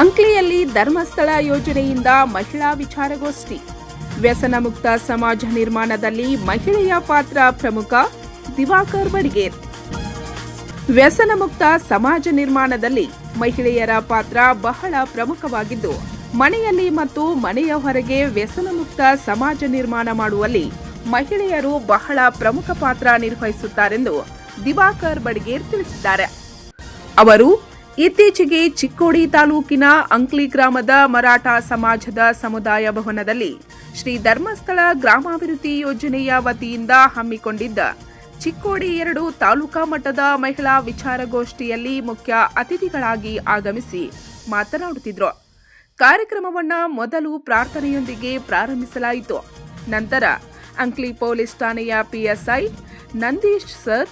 ಅಂಕ್ಲಿಯಲ್ಲಿ ಧರ್ಮಸ್ಥಳ ಯೋಜನೆಯಿಂದ ಮಹಿಳಾ ವಿಚಾರಗೋಷ್ಠಿ. ವ್ಯಸನ ಮುಕ್ತ ಸಮಾಜ ನಿರ್ಮಾಣದಲ್ಲಿ ಮಹಿಳೆಯ ಪಾತ್ರ ಪ್ರಮುಖ, ದಿವಾಕರ್ ಬಡಿಗೇರ್. ವ್ಯಸನ ಮುಕ್ತ ಸಮಾಜ ನಿರ್ಮಾಣದಲ್ಲಿ ಮಹಿಳೆಯರ ಪಾತ್ರ ಬಹಳ ಪ್ರಮುಖವಾಗಿದ್ದು, ಮನೆಯಲ್ಲಿ ಮತ್ತು ಮನೆಯ ಹೊರಗೆ ವ್ಯಸನ ಮುಕ್ತ ಸಮಾಜ ನಿರ್ಮಾಣ ಮಾಡುವಲ್ಲಿ ಮಹಿಳೆಯರು ಬಹಳ ಪ್ರಮುಖ ಪಾತ್ರ ನಿರ್ವಹಿಸುತ್ತಾರೆಂದು ದಿವಾಕರ್ ಬಡಿಗೇರ್ ತಿಳಿಸಿದ್ದಾರೆ. ಅವರು ಇತ್ತೀಚೆಗೆ ಚಿಕ್ಕೋಡಿ ತಾಲೂಕಿನ ಅಂಕ್ಲಿ ಗ್ರಾಮದ ಮರಾಠ ಸಮಾಜದ ಸಮುದಾಯ ಭವನದಲ್ಲಿ ಶ್ರೀ ಧರ್ಮಸ್ಥಳ ಗ್ರಾಮಾಭಿವೃದ್ಧಿ ಯೋಜನೆಯ ವತಿಯಿಂದ ಹಮ್ಮಿಕೊಂಡಿದ್ದ ಚಿಕ್ಕೋಡಿ ಎರಡು ತಾಲೂಕಾ ಮಟ್ಟದ ಮಹಿಳಾ ವಿಚಾರಗೋಷ್ಠಿಯಲ್ಲಿ ಮುಖ್ಯ ಅತಿಥಿಗಳಾಗಿ ಆಗಮಿಸಿ ಮಾತನಾಡುತ್ತಿದ್ದರು ಕಾರ್ಯಕ್ರಮವನ್ನು ಮೊದಲು ಪ್ರಾರ್ಥನೆಯೊಂದಿಗೆ ಪ್ರಾರಂಭಿಸಲಾಯಿತು. ನಂತರ ಅಂಕ್ಲಿ ಪೊಲೀಸ್ ಠಾಣೆಯ PSI Nandish sir,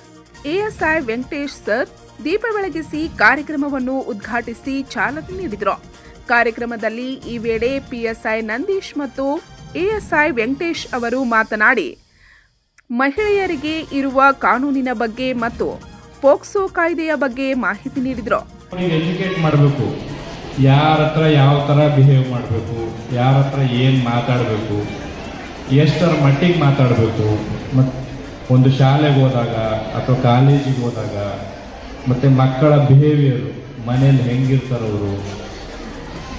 ASI Venkatesh sir ದೀಪ ಬೆಳಗಿಸಿ ಕಾರ್ಯಕ್ರಮವನ್ನು ಉದ್ಘಾಟಿಸಿ ಚಾಲನೆ ನೀಡಿದರು. ಕಾರ್ಯಕ್ರಮದಲ್ಲಿ ಈ ವೇಳೆ ಪಿಎಸ್ಐ ನಂದೀಶ್ ಮತ್ತು ಎಎಸ್ಐ ವೆಂಕಟೇಶ್ ಅವರು ಮಾತನಾಡಿ, ಮಹಿಳೆಯರಿಗೆ ಇರುವ ಕಾನೂನಿನ ಬಗ್ಗೆ ಮತ್ತು ಪೋಕ್ಸೋ ಕಾಯ್ದೆಯ ಬಗ್ಗೆ ಮಾಹಿತಿ ನೀಡಿದರು. ಎಜುಕೇಟ್ ಮಾಡಬೇಕು. ಯಾರ ಹತ್ರ ಯಾವ ಥರ ಬಿಹೇವ್ ಮಾಡಬೇಕು, ಯಾರ ಹತ್ರ ಏನು ಮಾತಾಡಬೇಕು, ಎಷ್ಟರ ಮಟ್ಟಿಗೆ ಮಾತಾಡಬೇಕು ಮತ್ತು ಒಂದು ಶಾಲೆಗೆ ಹೋದಾಗ ಅಥವಾ ಕಾಲೇಜಿಗೆ ಹೋದಾಗ ಮತ್ತು ಮಕ್ಕಳ ಬಿಹೇವಿಯರು ಮನೇಲಿ ಹೆಂಗಿರ್ತಾರೆ ಅವರು?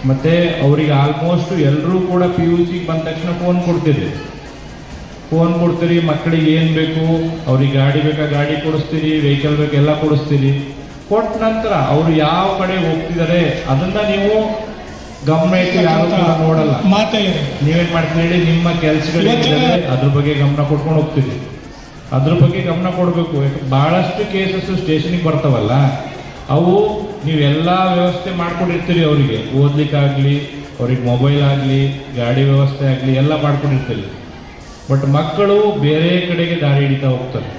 ಮತ್ತು ಅವರಿಗೆ ಆಲ್ಮೋಸ್ಟ್ ಎಲ್ಲರೂ ಕೂಡ ಪಿ ಯು ಬಂದ ತಕ್ಷಣ ಫೋನ್ ಕೊಡ್ತೀರಿ. ಫೋನ್ ಕೊಡ್ತೀರಿ ಮಕ್ಕಳಿಗೆ ಏನು ಬೇಕು ಅವ್ರಿಗೆ ಗಾಡಿ ಬೇಕಾ ಗಾಡಿ ಕೊಡಿಸ್ತೀರಿ ವೆಹಿಕಲ್ ಬೇಕಾ ಎಲ್ಲ ಕೊಡಿಸ್ತೀರಿ. ಕೊಟ್ಟ ನಂತರ ಅವರು ಯಾವ ಕಡೆ ಹೋಗ್ತಿದ್ದಾರೆ ಅದನ್ನ ನೀವು ಗಮನ ಇಟ್ಟು ಯಾರು ನೋಡಲ್ಲ. ನೀವೇನ್ ಮಾಡ್ತೀರಿ ನಿಮ್ಮ ಕೆಲಸಗಳು ಅದ್ರ ಬಗ್ಗೆ ಗಮನ ಕೊಟ್ಕೊಂಡು ಹೋಗ್ತೀರಿ. ಅದ್ರ ಬಗ್ಗೆ ಗಮನ ಕೊಡಬೇಕು. ಬಹಳಷ್ಟು ಕೇಸಸ್ ಸ್ಟೇಷನಿಗೆ ಬರ್ತಾವಲ್ಲ ಅವು ನೀವೆಲ್ಲ ವ್ಯವಸ್ಥೆ ಮಾಡ್ಕೊಂಡಿರ್ತೀರಿ ಅವರಿಗೆ. ಓದ್ಲಿಕ್ಕಾಗ್ಲಿ ಅವ್ರಿಗೆ ಮೊಬೈಲ್ ಆಗಲಿ ಗಾಡಿ ವ್ಯವಸ್ಥೆ ಆಗಲಿ ಎಲ್ಲ ಮಾಡ್ಕೊಂಡಿರ್ತೀರಿ. ಬಟ್ ಮಕ್ಕಳು ಬೇರೆ ಕಡೆಗೆ ದಾರಿ ಹಿಡಿತಾ ಹೋಗ್ತಾರೆ.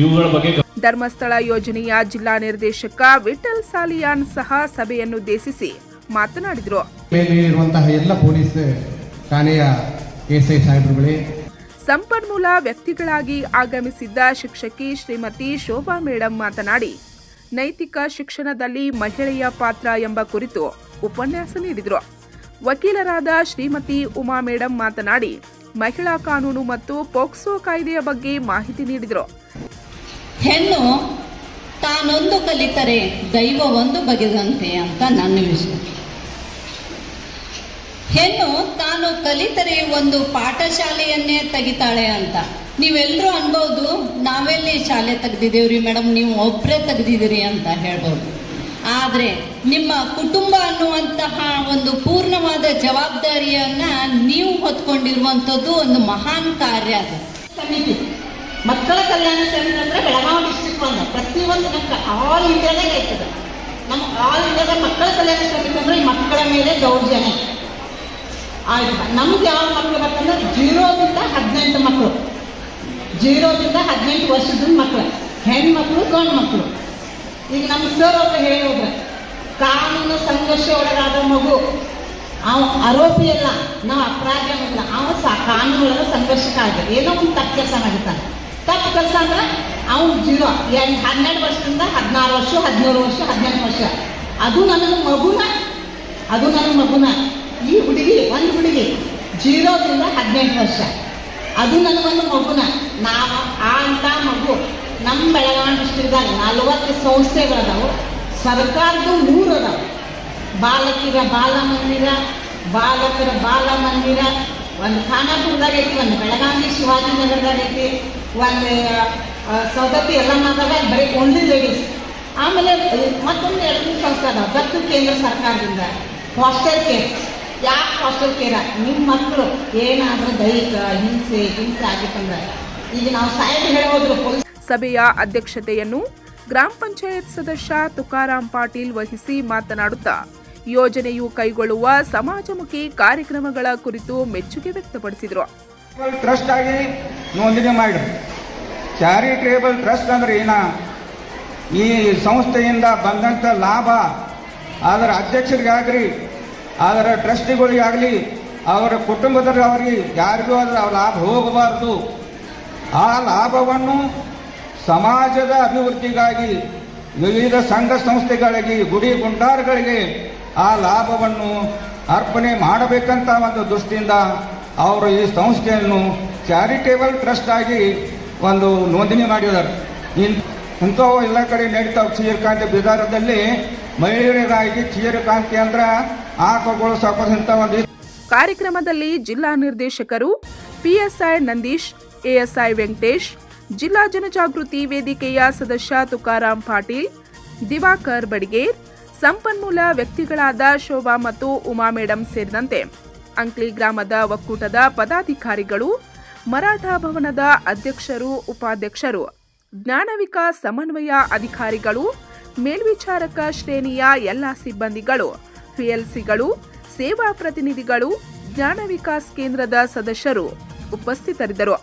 ಇವುಗಳ ಬಗ್ಗೆ ಧರ್ಮಸ್ಥಳ ಯೋಜನೆಯ ಜಿಲ್ಲಾ ನಿರ್ದೇಶಕ ವಿಠಲ್ ಸಾಲಿಯಾನ್ ಸಹ ಸಭೆಯನ್ನುದ್ದೇಶಿಸಿ ಮಾತನಾಡಿದರು. ಮೇಲೆ ಇರುವಂತಹ ಎಲ್ಲ ಪೊಲೀಸ್ ಠಾಣೆಯ ಎಸ್ ಐ ಸಾಹೇಬರುಗಳೇ ಸಂಪನ್ಮೂಲ ವ್ಯಕ್ತಿಗಳಾಗಿ ಆಗಮಿಸಿದ್ದ ಶಿಕ್ಷಕಿ ಶ್ರೀಮತಿ ಶೋಭಾ ಮೇಡಂ ಮಾತನಾಡಿ, ನೈತಿಕ ಶಿಕ್ಷಣದಲ್ಲಿ ಮಹಿಳೆಯ ಪಾತ್ರ ಎಂಬ ಕುರಿತು ಉಪನ್ಯಾಸ ನೀಡಿದರು. ವಕೀಲರಾದ ಶ್ರೀಮತಿ ಉಮಾ ಮೇಡಂ ಮಾತನಾಡಿ, ಮಹಿಳಾ ಕಾನೂನು ಮತ್ತು ಪೋಕ್ಸೋ ಕಾಯ್ದೆಯ ಬಗ್ಗೆ ಮಾಹಿತಿ ನೀಡಿದರು. ಹೆಣ್ಣು ತಾನೊಂದು ಕಲಿತರೆ ದೈವ ಒಂದು ಬಗೆದಂತೆ ಅಂತ ನನ್ನ ವಿಷಯ. ಹೆಣ್ಣು ತಾನು ಕಲಿತರೆ ಒಂದು ಪಾಠಶಾಲೆಯನ್ನೇ ತೆಗಿತಾಳೆ ಅಂತ. ನೀವೆಲ್ಲರೂ ಅನ್ಬೋದು, ನಾವೆಲ್ಲಿ ಶಾಲೆ ತೆಗ್ದಿದ್ದೀವ್ರಿ ಮೇಡಮ್, ನೀವು ಒಬ್ಬರೇ ತೆಗ್ದಿದ್ದೀರಿ ಅಂತ ಹೇಳ್ಬೋದು. ಆದರೆ ನಿಮ್ಮ ಕುಟುಂಬ ಅನ್ನುವಂತಹ ಒಂದು ಪೂರ್ಣವಾದ ಜವಾಬ್ದಾರಿಯನ್ನ ನೀವು ಹೊತ್ಕೊಂಡಿರುವಂಥದ್ದು ಒಂದು ಮಹಾನ್ ಕಾರ್ಯ ಅದು. ಸಮಿತಿ. ಮಕ್ಕಳ ಕಲ್ಯಾಣ ಸಮಿತಿ ಅಂದ್ರೆ ಬೆಳಗಾವಿ ಒಂದು. ಪ್ರತಿಯೊಂದು ನಮ್ಮ ಆಲ್ ಇಂಡಿಯಾದಾಗ ಇರ್ತದೆ. ನಮ್ಮ ಆಲ್ ಇಂಡಿಯಾದ ಮಕ್ಕಳ ಕಲ್ಯಾಣ ಸಮಿತಿ ಅಂದ್ರೆ ಈ ಮಕ್ಕಳ ಮೇಲೆ ದೌರ್ಜನ್ಯ. ನಮ್ಗೆ ಯಾವ ಮಕ್ಕಳು ಬರ್ತಂದ್ರೆ ಜೀರೋದಿಂದ ಹದಿನೆಂಟು ಮಕ್ಕಳು ಜೀರೋದಿಂದ ಹದಿನೆಂಟು ವರ್ಷದ ಮಕ್ಕಳು ಹೆಣ್ಮಕ್ಳು ಗಂಡು ಮಕ್ಕಳು ಈಗ ನಮ್ಮ ಸರ್ ಅವ್ರು ಹೇಳೋದು ಕಾನೂನು ಸಂಘರ್ಷ ಒಳಗಾದ ಮಗು, ಅವ ಆರೋಪಿ ಅಲ್ಲ, ನಾವು ಅಪರಾಧ ಅನ್ನೋದಿಲ್ಲ ಅವ ಸಾ ಕಾನೂನು ಒಳಗೆ ಆಗಿದೆ. ಏನೋ ಒಂದು ತಪ್ಪು ಕೆಲಸ ಮಾಡಿರ್ತಾನೆ ತಪ್ಪು ಕೆಲಸ ಅಂದ್ರೆ ಅವ್ನು ಜೀರೋ ಎಂಟು ಹನ್ನೆರಡು ವರ್ಷದಿಂದ ಹದಿನಾರು ವರ್ಷ, ಹದಿನೇಳು ವರ್ಷ, ಹದಿನೆಂಟು ವರ್ಷ. ಅದು ನನ್ನ ಮಗುನ, ಅದು ನನ್ನ ಮಗುನ. ಈ ಹುಡುಗಿ, ಒಂದು ಹುಡುಗಿ, ಜೀರೋದಿಂದ ಹದಿನೆಂಟು ವರ್ಷ. ಅದು ನನಗೊಂದು ಮಗುನ. ನಾವು, ಆ ಅಂತ ಮಗು ನಮ್ಮ ಬೆಳಗಾವಿ ಡಿಸ್ಟ್ರಿಕ್ದಾಗ ನಲವತ್ತು ಸಂಸ್ಥೆಗಳದಾವು. ಸರ್ಕಾರದ ಮೂರು ಅದಾವು. ಬಾಲಕಿರ ಬಾಲ ಮಂದಿರ, ಬಾಲಕರ ಬಾಲ ಮಂದಿರ. ಒಂದು ಖಾನಾಪುರದಾಗ ಐತಿ, ಒಂದು ಬೆಳಗಾವಿ ಶಿವಾಜಿನಗರದಾಗ ಐತಿ. ಒಂದು ಸೌದತ್ತಿ ಎಲ್ಲ ಎಲ್ಲಮ್ಮದಾಗ ಬರೀ ಓನ್ಲಿ ಲೇಡೀಸ್ ಆಮೇಲೆ ಮತ್ತೊಂದು ಎರಡು ಸಂಸ್ಥೆ ಅದಾವೆ. ದತ್ತು ಕೇಂದ್ರ ಸರ್ಕಾರದಿಂದ. ಹಾಸ್ಟೆಲ್ ಕೇರ್ ಯಾಕೆ ಹಾಸ್ಟೆಲ್ ಕೇರ ನಿಮ್ಮ ಮಕ್ಕಳು ಏನಾದರೂ ದೈಹಿಕ ಹಿಂಸೆ ಹಿಂಸೆ ಆಗಿತ್ತಂದ್ರೆ ಈಗ ನಾವು ಸಾಹೇಬ್ ಹೇಳೋದ್ರು ಪೊಲೀಸ್ ಸಭೆಯ ಅಧ್ಯಕ್ಷತೆಯನ್ನು ಗ್ರಾಮ ಪಂಚಾಯತ್ ಸದಸ್ಯ ತುಕಾರಾಂ ಪಾಟೀಲ್ ವಹಿಸಿ ಮಾತನಾಡುತ್ತಾ ಯೋಜನೆಯು ಕೈಗೊಳ್ಳುವ ಸಮಾಜಮುಖಿ ಕಾರ್ಯಕ್ರಮಗಳ ಕುರಿತು ಮೆಚ್ಚುಗೆ ವ್ಯಕ್ತಪಡಿಸಿದರು. ಟ್ರಸ್ಟ್ ಆಗಿ ನೋಂದಣಿ ಮಾಡಿ ಚಾರಿಟೇಬಲ್ ಟ್ರಸ್ಟ್ ಅಂದ್ರೆ ಏನ? ಈ ಸಂಸ್ಥೆಯಿಂದ ಬಂದಂಥ ಲಾಭ. ಅದರ ಅಧ್ಯಕ್ಷರಿಗಾಗಲಿ ಅದರ ಟ್ರಸ್ಟಿಗಳಿಗಾಗಲಿ ಅವರ ಕುಟುಂಬದವರಿಗೆ ಯಾರಿಗೂ ಅದರ ಲಾಭ ಹೋಗಬಾರದು. ಆ ಲಾಭವನ್ನು ಸಮಾಜದ ಅಭಿವೃದ್ಧಿಗಾಗಿ, ವಿವಿಧ ಸಂಘ ಸಂಸ್ಥೆಗಳಿಗೆ, ಗುಡಿ ಗುಂಡಾರಗಳಿಗೆ ಆ ಲಾಭವನ್ನು ಅರ್ಪಣೆ ಮಾಡಬೇಕಂತ ಒಂದು ದೃಷ್ಟಿಯಿಂದ ಅವರು ಈ ಸಂಸ್ಥೆಯನ್ನು ಚಾರಿಟೇಬಲ್ ಟ್ರಸ್ಟ್ ಆಗಿ ಒಂದು ನೋಂದಣಿ ಮಾಡಿದ್ದಾರೆ. ಇಂಥವು ಎಲ್ಲ ಕಡೆ ನಡೀತಾವೆ. ಶ್ರೀಕಾಂತ ಬಿದಾರದಲ್ಲಿ ಮಹಿಳೆಯರಿಗಾಗಿ ಚೀರಕಾಂತಿ ಅಂದ್ರ ಆಕಗಳು ಸಾಕೋದಂತ ಒಂದು ಕಾರ್ಯಕ್ರಮದಲ್ಲಿ ಜಿಲ್ಲಾ ನಿರ್ದೇಶಕರು ಪಿಎಸ್ಐ ನಂದೀಶ್, ಎಎಸ್ಐ ವೆಂಕಟೇಶ್, ಜಿಲ್ಲಾ ಜನಜಾಗೃತಿ ವೇದಿಕೆಯ ಸದಸ್ಯ ತುಕಾರಾಂ ಪಾಟೀಲ್, ದಿವಾಕರ್ ಬಡಿಗೇರ್, ಸಂಪನ್ಮೂಲ ವ್ಯಕ್ತಿಗಳಾದ ಶೋಭಾ ಮತ್ತು ಉಮಾ ಮೇಡಂ ಸೇರಿದಂತೆ ಅಂಕ್ಲಿ ಗ್ರಾಮದ ಒಕ್ಕೂಟದ ಪದಾಧಿಕಾರಿಗಳು, ಮರಾಠ ಭವನದ ಅಧ್ಯಕ್ಷರು, ಉಪಾಧ್ಯಕ್ಷರು ಜ್ಞಾನ ವಿಕಾಸ್ ಸಮನ್ವಯ ಅಧಿಕಾರಿಗಳು ಮೇಲ್ವಿಚಾರಕ ಶ್ರೇಣಿಯ ಎಲ್ಲ ಸಿಬ್ಬಂದಿಗಳು, ಪಿಎಲ್ಸಿಗಳು, ಸೇವಾ ಪ್ರತಿನಿಧಿಗಳು, ಜ್ಞಾನ ವಿಕಾಸ್ ಕೇಂದ್ರದ ಸದಸ್ಯರು ಉಪಸ್ಥಿತರಿದ್ದರು.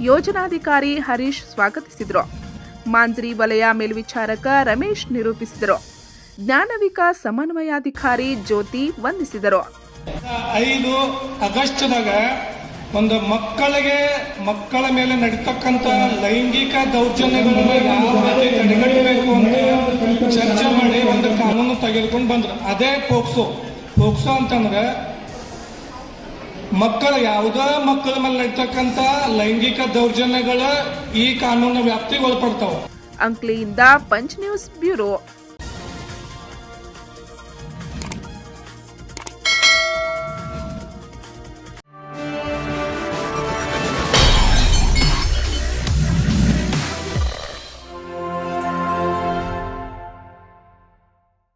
ಯೋಜನಾಧಿಕಾರಿ ಹರೀಶ್ ಸ್ವಾಗತಿಸಿದರು. ಮಾಂಜ್ರಿ ವಲಯ ಮೇಲ್ವಿಚಾರಕ ರಮೇಶ್ ನಿರೂಪಿಸಿದರು. ಜ್ಞಾನ ವಿಕಾಸ್ ಸಮನ್ವಯಾಧಿಕಾರಿ ಜ್ಯೋತಿ ವಂದಿಸಿದರು. ಐದು ಆಗಸ್ಟ್ದಾಗ ಒಂದು ಮಕ್ಕಳಿಗೆ ಮಕ್ಕಳ ಮೇಲೆ ನಡೀತಕ್ಕಂತ ಲೈಂಗಿಕ ದೌರ್ಜನ್ಯಗಳನ್ನು ಯಾವ ರೀತಿ ತಡೆಗಟ್ಟಬೇಕು ಅಂತ ಚರ್ಚೆ ಮಾಡಿ ಒಂದು ಕಾನೂನು ತೆಗೆದುಕೊಂಡು ಬಂದ್ರು. ಅದೇ ಪೋಕ್ಸೋ. ಪೋಕ್ಸೋ ಅಂತಂದ್ರೆ ಮಕ್ಕಳ ಯಾವುದೋ ಮಕ್ಕಳ ಮೇಲೆ ನಡೀತಕ್ಕಂತ ಲೈಂಗಿಕ ದೌರ್ಜನ್ಯಗಳ ಈ ಕಾನೂನು ವ್ಯಾಪ್ತಿಗೆ ಒಳಪಡ್ತಾವ ಅಂಕ್ಲಿಯಿಂದ ಪಂಚ್ ನ್ಯೂಸ್ ಬ್ಯೂರೋ